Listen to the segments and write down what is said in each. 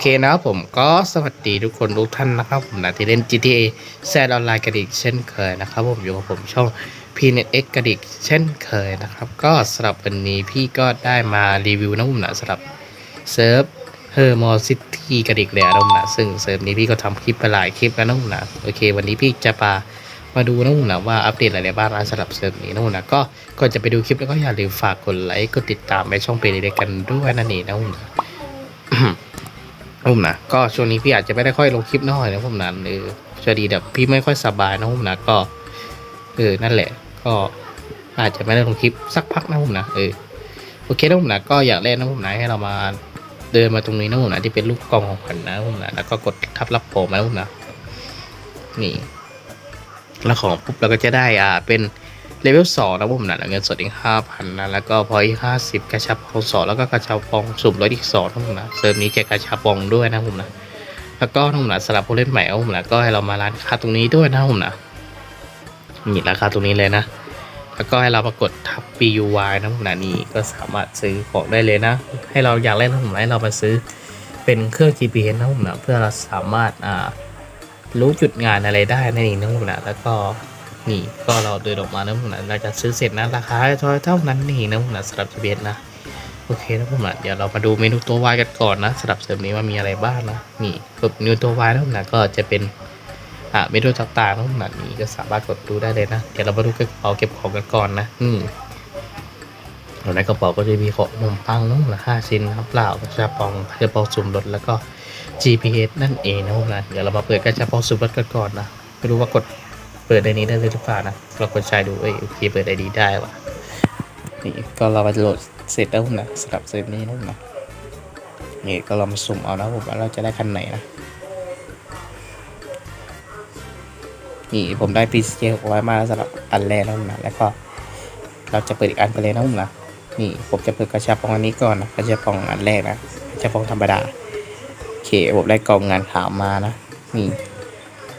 เคนะครับผมก็สวัสดีทุกคนทุกท่านนะครับผมนะที่เล่น GTA แซดออนไลน์กระดิกเช่นเคยนะครับผมอยู่กับผมช่อง p n e t x กระดิกเช่นเคยนะครับ ก็สำหรับวันนี้พี่ก็ได้มารีวิวนะผมนะสำหรับเซิร์ฟเฮอร์มอลซิตี้กระดิกเลยนะผมนะซึ่งเซิร์ฟนี้พี่ก็ทำคลิปไปหลายคลิปแล้วนะผมนะโอเค วันนี้พี่จะพามาดูนะผมนะว่าอัปเดตอะไรบ้างนะสำหรับเซิร์ฟนี้นะผมนะก็ก่อนจะไปดูคลิปแล้วก็อย่าลืมฝากกดไลค์กดติดตามไปช่องเพจเด็กกันด้วยนั่นเองนะผมนะ ผมนะก็ช่วงนี้พี่อาจจะไม่ได้ค่อยลงคลิปน้อยนะผมนะเออช่วงนี้แบบพี่ไม่ค่อยสบายนะผมนะก็เออนั่นแหละ ก็อาจจะไม่ได้ลงคลิปสักพักนะผมนะเออโอเคนะผมนะก็อยากเล่นนะผมนะให้เรามาเดินมาตรงนี้นะผมนะที่เป็นรูปกล่องของขวัญนะผมนะแล้วก็กดทับรับโผมนะผมนะนี่แล้วของปุ๊บเราก็จะได้อ่าเป็น เลเวลสองนะผมนะแล้วเงินสดอีกห้าพันนะแล้วก็พออีกห้าสิบกระชับปองสองแล้วก็กระชับปองสุ่มร้อยอีกสองนะผมนะเซิร์ฟนี้แจกกระชับปองด้วยนะผมนะแล้วก็นะผมนะสำหรับผู้เล่นใหม่นะผมนะก็ให้เรามาร้านค้าตรงนี้ด้วยนะผมนะนี่ราคาตรงนี้เลยนะ แล้วก็ให้เรามากดทับ BUY นะผมนะนี่ก็สามารถซื้อของได้เลยนะ ให้เราอยากเล่นนะผมนะให้เรามาซื้อเป็นเครื่อง GPS นะผมนะเพื่อเราสามารถอ่ารู้จุดงานอะไรได้นั่นเองนะผมนะแล้วก็ นี่ก็เราเดินออกมานะผมนะเราจะซื้อเสร็จนะราคาเท่านั้นนี่นะผมนะสำหรับจีเบสนะโอเคนะผมนะเดี๋ยวเรามาดูเมนูตัววายกันก่อนนะสำหรับเสริมนี้ว่ามีอะไรบ้างนะนี่กดเมนูตัววายนะผมนะก็จะเป็นอ่าเมนูต่างๆนะผมนะนี่ก็สามารถกดดูได้เลยนะเดี๋ยวเรามาดูกระเป๋าเก็บของกันก่อนนะอืมในกระเป๋าก็จะมีของนมปังนะผมนะห้าชิ้นครับเปล่ากระชับปองกระชับปองสุ่มรถแล้วก็ GPS นั่นเองนะผมนะเดี๋ยวเรามาเปิดกระชับปองสุ่มรถกันก่อนนะไม่รู้ว่ากด เปิดในนี้ได้เลยหรือเปล่านะเรากดใช้ดูเอ้ยโอเคเปิดไอดีได้ว่ะนี่ก็เราไปโหลดเสร็จแล้วนะสำหรับเซฟนี้นะนะนี่ก็เรามาสุ่มเอานะผมว่าเราจะได้คันไหนนะนี่ผมได้ PCJ 600 มาแล้วสำหรับอันแรกนะผมนะแล้วก็เราจะเปิดอีกอันไปเลยนะผมนะนี่ผมจะเปิดกระชับปองอันนี้ก่อนนะกระชับปองอันแรกนะกระชับปองธรรมดาโอเคผมได้กองงานขาวมานะนี่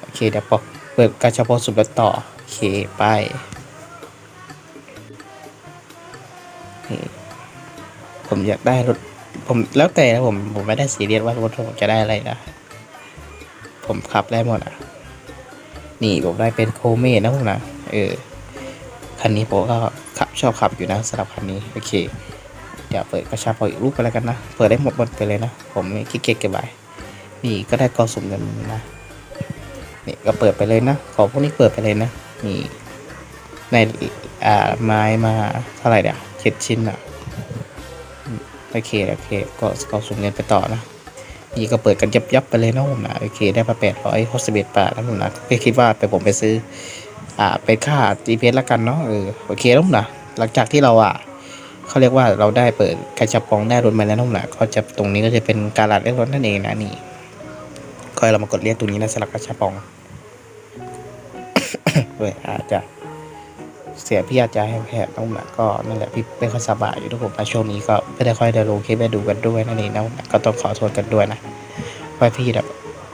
โอเคเดี๋ยวปอก เปิดกระชับพอสุดแล้วต่อ โอเค ไปผมอยากได้รถ ผมแล้วแต่นะผมผมไม่ได้สีเรียสว่ารถผมจะได้อะไรนะ ผมขับได้หมดอะ นี่ผมได้เป็นโคเมนะผมนะเออคันนี้ผมก็ขับชอบขับอยู่นะสำหรับคันนี้โอเคเดี๋ยวเปิดกระชับพออีกรูปไปแล้วกันนะ เปิดได้หมดหมดไปเลยนะ ผมไม่ขี้เกียจเก็บไว้นี่ก็ได้กองสุ่มเงินนะ นี่ก็เปิดไปเลยนะ ของพวกนี้เปิดไปเลยนะนี่ในอ่าไม้มาเท่าไหร่เดี๋ยวเจ็ดชิ้นอะโอเคโอเค ก็กอสุ่มเงินไปต่อนะนี่ก็เปิดกันยับยับไปเลยนะผมนะโอเคได้มาแปดร้อยหกสิบเอ็ดบาทนะผมนะก็คิดว่าไปผมไปซื้อ อ่าเป็นค่า GPS ละกันเนาะเออโอเคแล้วผมนะหลังจากที่เราอะเขาเรียกว่าเราได้เปิดกระชับปองได้รถมาแล้วนั่นะก็จะตรงนี้ก็จะเป็นการลัดเรียกรถนั่นเองนะนี่ก็ให้เรามากดเรียกตรงนี้นะสลักกระชับปอง เวยอาจจะเสียพี่อาจจะให้แผลน้องหนักก็นั่นแหละพี่ไม่ค่อยสบายอยู่ทุกผมนะช่วงนี้ก็ไม่ได้ค่อยได้ลงคลิปไปดูกันด้วยนั่นเองนะก็ต้องขอโทษกันด้วยนะว่าพี่แบบ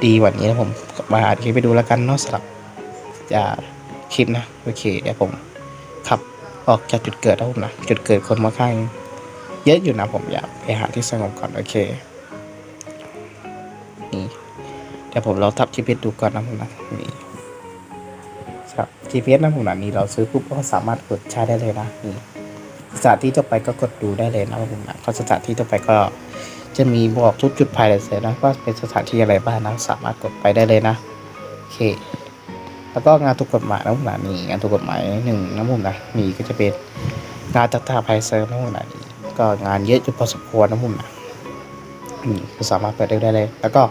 ดีว่านี้นะผมมาอัดคลิปไปดูแล้วกันเนาะสำหรับจะคลิปนะโอเคเดี๋ยวผมขับออกจากจุดเกิดแล้วผมนะจุดเกิดคนมาข้างเยอะอยู่นะผมอยากไปหาที่สงบก่อนโอเคนี่เดี๋ยวผมเราทับ GPS ดูก่อนนะผมนะนี่ ครับ GPS นะผมนะนี่เราซื้อปุ๊บก็สามารถกดใช้ได้เลยนะนี่สถานที่ต่อไปก็กดดูได้เลยนะผมนะก็สถานที่ต่อไปก็จะมีบอกทุกจุดภายในเซตนะว่าเป็นสถานที่อะไรบ้างนะสามารถกดไปได้เลยนะโอเค แล้วก็งานถูกกฎหมายนะผมนะนี่งานถูกกฎหมายหนึ่งนะผมนะนี่ก็จะเป็นงานจัดตาภัยเซอร์นะผมนะนี่ก็งานเยอะจุดพอสมควรนะผมนะนี่ก็สามารถเปิดด้ได้เลย แล้วก็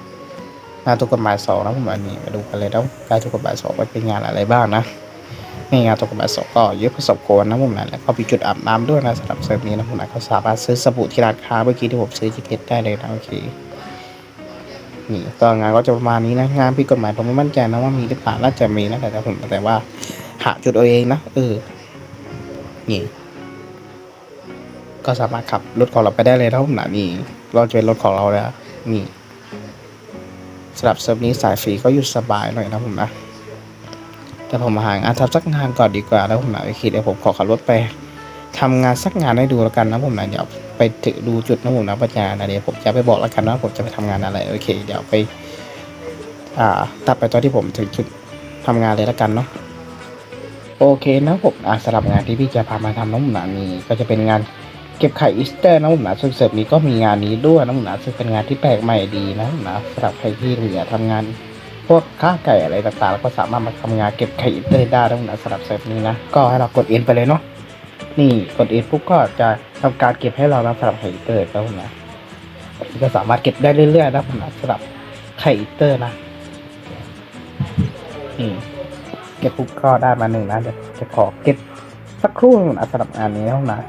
งานถูกกฎหมายสองนะผมนะนี่มาดูกันเลยแล้วงานถูกกฎหมายสองเป็นงานอะไรบ้างนะนี่งานถูกกฎหมายสองก็เยอะพอสมควรนะผมนะแล้วก็มีจุดอาบน้ำด้วยนะสำหรับเซิร์ฟนี้นะผมนะก็สามารถซื้อสบู่ที่ร้านค้าเมื่อกี้ที่ผมซื้อที่เพชรได้เลยนะโอเคนี่ก็งานก็จะประมาณนี้นะงานผิดกฎหมายผมไม่มั่นใจนะว่ามีหรือเปล่าน่าจะมีนะแต่ผมแต่ว่าหาจุดเอาเองนะเออนี่ก็สามารถขับรถของเราไปได้เลยนะผมนะนี่เราจะเป็นรถของเราแล้วนี่ สำหรับเซิร์ฟนี้สายฟรีก็อยู่สบายหน่อยนะผมนะแต่ผมมาหางานทำสักงานก่อนดีกว่าแล้วผมนะโอเคเดี๋ยวผมขอขับรถไปทำงานสักงานให้ดูแล้วกันนะผมนะเดี๋ยวไปถึงดูจุดนะผมนะปัญญานะเดี๋ยวผมจะไปบอกแล้วกันว่าผมจะไปทำงานอะไรโอเค เดี๋ยวไปอ่าตัดไปตอนที่ผมถึงจุดทำงานเลยแล้วกันเนาะโอเคนะผมอ่าสำหรับงานที่พี่จะพามาทำน้องหนานี้ก็จะเป็นงาน เก็บไข่อีสเตอร์นะผมนะซึ่งเสริมนี้ก็มีงานนี้ด้วยนะผมนะซึ่งเป็นงานที่แปลกใหม่ดีนะผมนะสำหรับใครที่อยากทำงานพวกค้าไก่อะไรต่างๆแล้วก็สามารถมาทำงานเก็บไข่อีสเตอร์ได้นะผมนะสำหรับเสริมนี้นะก็ให้เรากดเอ็นไปเลยเนาะนี่กดเอ็นปุ๊บก็จะทำการเก็บให้เรานะสำหรับไข่อีสเตอร์นะผมนะก็สามารถเก็บได้เรื่อยๆนะผมนะสำหรับไข่อีสเตอร์นะอืมเก็บปุ๊บก็ได้มาหนึ่งนะเดี๋ยวจะขอเก็บสักครู่นะสำหรับงานนี้นะนะ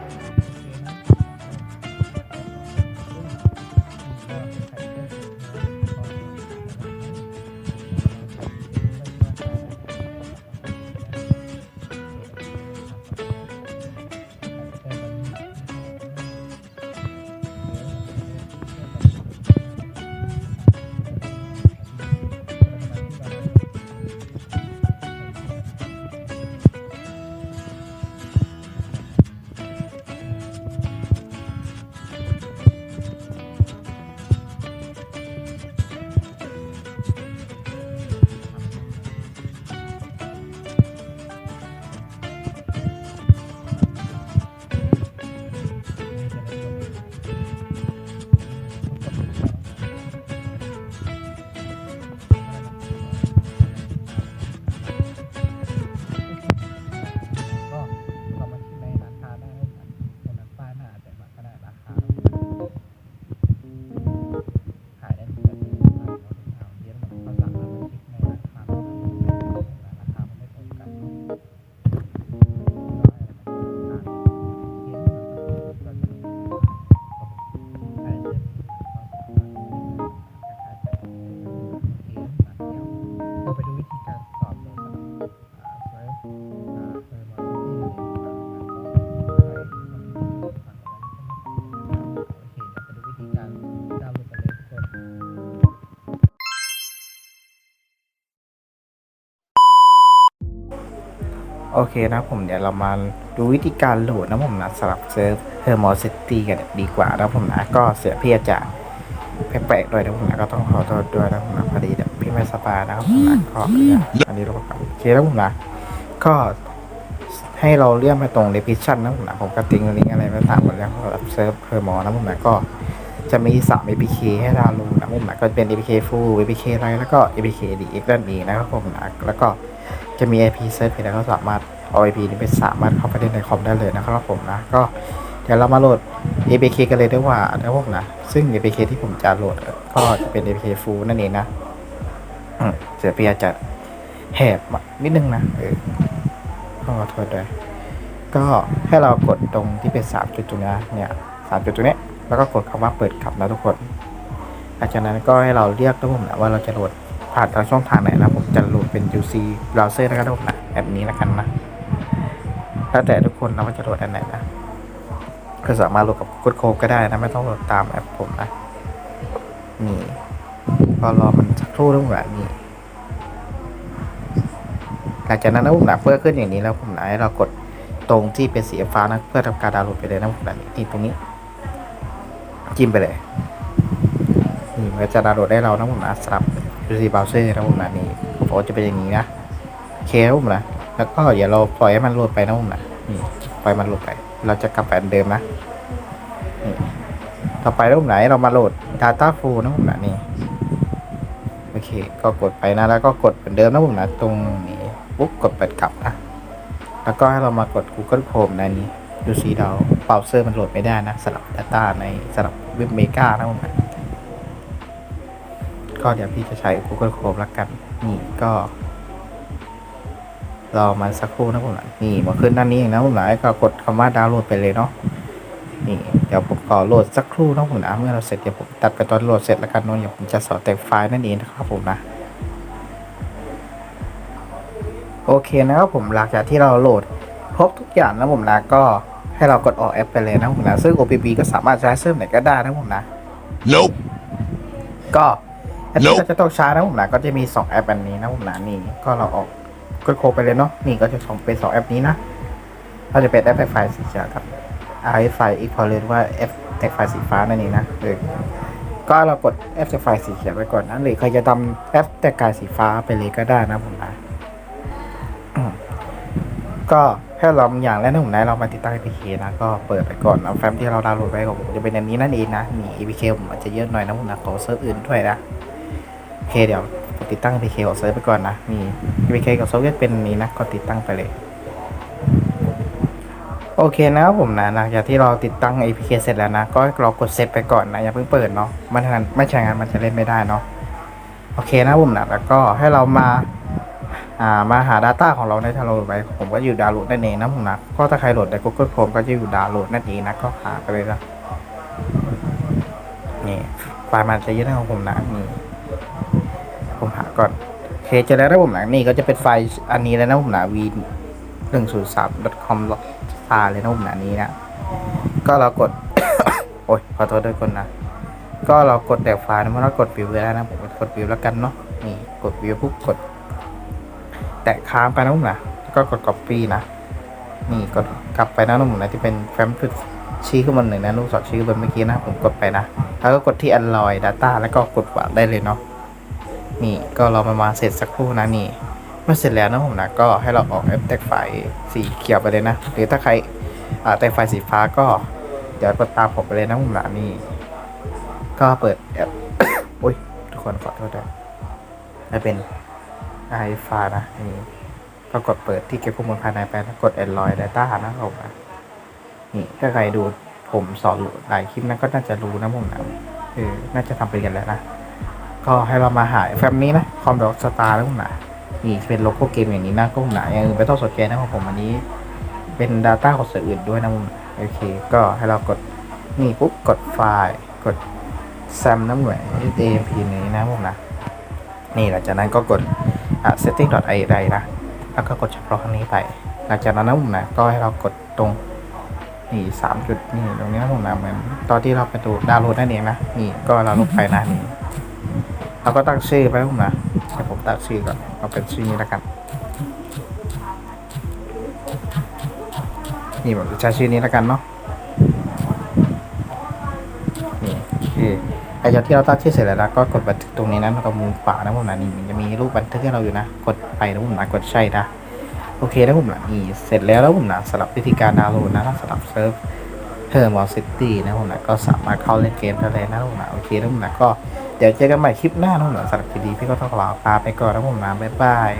โอเคนะผมเดี๋ยวเรามาดูวิธีการโหลดนะผมนะสำหรับเซิร์ฟเฮอร์มอซิตี้กันดีกว่านะผมนะก็เสียเพี่อาจารย์แปลกๆด้วยนะผมนะก็ต้องขอโทษด้วยนะผมนะพอดีเดี๋ยวพี่ไม่สบายนะครับผมนะก็อันนี้เราก็โอเคแล้วผมนะก็ให้เราเลื่อนไปตรง repetition นะผมนะผมก็ติ้งลิงก์อะไรไปตามหมดแล้วสำหรับเซิร์ฟเพอร์มอนะผมนะก็จะมี3 APK ให้ดาวน์โหลดนะผมนะก็เป็น APK full APK ไรแล้วก็ APK DX นั่นเองนะครับผมนะแล้วก็ จะมี IP เซิร์ฟไปแล้วก็สามารถเอา IP นี้ไปสามารถเข้าไปเล่นในคอมได้เลยนะครับผมนะ ก็เดี๋ยวเรามาโหลด APK กันเลยดีกว่านะครับผมนะ ซึ่ง APK ที่ผมจะโหลดก็จะเป็น APK full นั่นเองนะอืมเสียเปียจะแหบนิดนึงนะเออขอโทษด้วยก็ให้เรากดตรงที่เป็นสามจุดตรงนี้เนี่ยสามจุดตรงนี้แล้วก็กดคำว่าเปิดขับนะทุกคนหลังจากนั้นก็ให้เราเรียกนะผมนะว่าเราจะโหลดผ่านทางช่องทางไหนนะผมจะ เป็น UC browser นะครับทุกคนนะแอปนี้แล้วกันนะแล้วแต่ทุกคนนะว่าจะโหลดอันไหนนะก็สามารถโหลดกับกดโคก็ได้นะ ไม่ต้องโหลดตามแอปผมนะนี่ก็รอมันสักครู่นึงแบบนี้หลังจากนั้นนะผมนะเพื่อขึ้นอย่างนี้แล้วผมนะให้เรากดตรงที่เป็นสีฟ้านะเพื่อทำการดาวน์โหลดไปเลยนะผมนะนี่ตรงนี้จิ้มไปเลยนี่มันก็จะดาวน์โหลดได้เรานะผมนะสำหรับ UC browser นะผมนะนี่ อจะเป็นอย่างนี้นะเคนะผมนะแล้วก็อย่าเราปล่อยให้มันโหลดไปนะผมนะนี่ปล่อยมันโหลดไป เราจะกลับไปอันเดิมนะนี่ต่อไปรูปไหนเรามาโหลด Data Flow นะผมนะนี่โอเค ก็กดไปนะ แล้วก็กดเหมือนเดิมนะผมนะตรงนี้ปุ๊บกดเปิดกลับนะแล้วก็ให้เรามากด Google Chrome นะนี่ดูสีดาวเบราว์เซอร์มันโหลดไม่ได้นะสำหรับ Data ในสำหรับเว็บเมกานะผมนะก็เดี๋ยวพี่จะใช้ Google Chrome ละกัน นี่ก็ รอมันสักครู่นะผมนะนี่มาขึ้นด้านนี้เองนะผมนะก็กดคำว่าดาวน์โหลดไปเลยเนาะนี่เดี๋ยวผมขอโหลดสักครู่นะผมนะเมื่อเราเสร็จเดี๋ยวผมตัดไปตอนโหลดเสร็จแล้วกันเนาะเดี๋ยวผมจะสอนแต่งไฟล์นั่นเองนะครับผมนะโอเคนะครับผมหลังจากที่เราโหลดครบทุกอย่างนะผมนะก็ให้เรากดออกแอปไปเลยนะผมนะซึ่ง OPP ก็สามารถใช้เซิร์ฟไหนก็ได้นะผมนะ Nope. ก็ แอปที่ Nope เราจะต้องใช้นะผมนะก็จะมี 2 แอปอันนี้นะผมนะนี่ก็เราออกกดโคไปเลยเนาะนี่ก็จะส่งเป็น2แอปนี้นะก็จะเป็น F ไฟล์สีเขียวกับ R ไฟอีกพอเลยว่า F แท็กไฟล์สีฟ้านั่นเองนะเออก็เรากดแท็กไฟล์สีเขียวไปก่อนนะหรือใครจะทำ F แท็กไฟล์สีฟ้าไปเลยก็ได้นะผมนะก็ให้เราอย่างแรกนะผมนะเรามาติดตั้ง APK นะก็เปิดไปก่อนเอาแฟ้มที่เราดาวน์โหลดไว้ของผมจะเป็นอันนี้นั่นเองนะมี APK ผมอาจจะเยอะหน่อยนะผมนะขอเซิร์ฟอื่นด้วยนะ โอเคเดี๋ยวติดตั้ง APK ของเซิร์ฟไปก่อนนะมี APK กับเซิร์ฟเป็นนี้นะก็ติดตั้งไปเลยโอเคนะครับผมนะหลังจากที่เราติดตั้ง APK เสร็จแล้วนะ ก็เรากดเซตไปก่อนนะ อย่าเพิ่งเปิดเนาะไม่ฉะนั้นไม่ใช่งั้นมันจะเล่นไม่ได้เนาะโอเคนะผมนะแล้วก็ให้เรามาอ่ามาหา Data ของเราในทางโหลดไว้ผมก็อยู่ดาวน์โหลดนั่นเองนะผมนะก็ถ้าใครโหลดใน Google Chrome ก็จะอยู่ดาวน์โหลดนั่นเองนะก็หาไปเลยนะนี่ไฟล์มันจะเยอะนะของผมนะนี่ ก่อนโอเคเจอแล้วนะผมนะนี่ก็จะเป็นไฟล์อันนี้แล้วนะผมนะ v หนึ่งศูนย์สาม com ฟาเลยนะผมนะนี้นะ ก็เรากด โอ้ยขอโทษด้วยคนนะ ก็เรากดแดกไฟล์นะเมื่อเรากดวิวแล้วนะผมกดวิวแล้วกันเนาะนี่กดวิวปุ๊บกด แตะค้างไปนะผมนะก็กด copy นะนี่กดกลับไปนะผมนะที่เป็นแฟ้มจุดชี้ขึ้นมาหนึ่งนะลูกศรชี้ขึ้นบนเมื่อกี้นะผมกดไปนะ แล้วก็กดที่ Android Data แล้วก็กดวางได้เลยเนาะ นี่ก็เรามามาเสร็จสักครู่นะนี่เมื่อเสร็จแล้วนะผมนะก็ให้เราออกแอปแท็กไฟสีเขียวไปเลยนะ หรือถ้าใครอ่าแท็กไฟสีฟ้าก็เดี๋ยวกดตามผมไปเลยนะผมนะนี่ ก็เปิดแอปโอ้ยทุกคนขอโทษด้วยไม่เป็นไอฟ้านะนี่ก็กดเปิดที่เก็บข้อมูลภายในไปแล้วกด Android Data นะผมนะนี่ถ้าใครดูผมสอนหลายคลิปนั้นก็น่าจะรู้นะผมนะเออน่าจะทำไปกันแล้วนะ ก็ให้เรามาหาแฟ้มนี้นะคอมดอกสตาร์แล้วผมนะนี่เป็นโลโก้เกมอย่างนี้นะก็ผมหนาอย่างอื่นไม่ต้องสนใจนะครับผมอันนี้ เป็น Data ของสื่ออื่นด้วยนะผมโอเค ก็ให้เรากดนี่ปุ๊บกดไฟล์กด sam น้ำหน่วย amp นี้นะผมนะนี่หลังจากนั้นก็กด setting i ใดนะแล้วก็กดเฉพาะครั้งนี้ไป หลังจากนั้นนะผมนะก็ให้เรากดตรงนี่สามจุดนี่ตรงนี้นะผมนะเหมือนตอนที่เราไปดูดาวน์โหลดนั่นเองนะนี่ก็เราลงไปนะนี่ เราก็ตั้งชื่อไปผมนะให้ผมตั้งชื่อก่อนเอาเป็นชื่อนี้แล้วกัน นี่ผมจะใช้ชื่อนี้แล้วกันเนาะนี่คือไอ้จากที่เราตั้งชื่อเสร็จแล้วนะก็กดบันทึกตรงนี้นะตรงมุมขวานะผมนะนี่มันจะมีรูปบันทึกให้เราอยู่นะ กดไปนะผมนะกดใช่นะโอเคนะผมนะนี่เสร็จแล้วแล้วผมนะสำหรับวิธีการดาวน์โหลดนะสำหรับเซิร์ฟ เทอร์มอลซิตี้นะผมนะก็สามารถเข้าเล่นเกมได้เลยนะผมนะโอเคนะผมนะก็เดี๋ยวเจอกันใหม่คลิปหน้านะผมนะสำหรับคลิปนี้พี่ก็ต้องขอลาไปก่อนนะผมนะบ๊ายบาย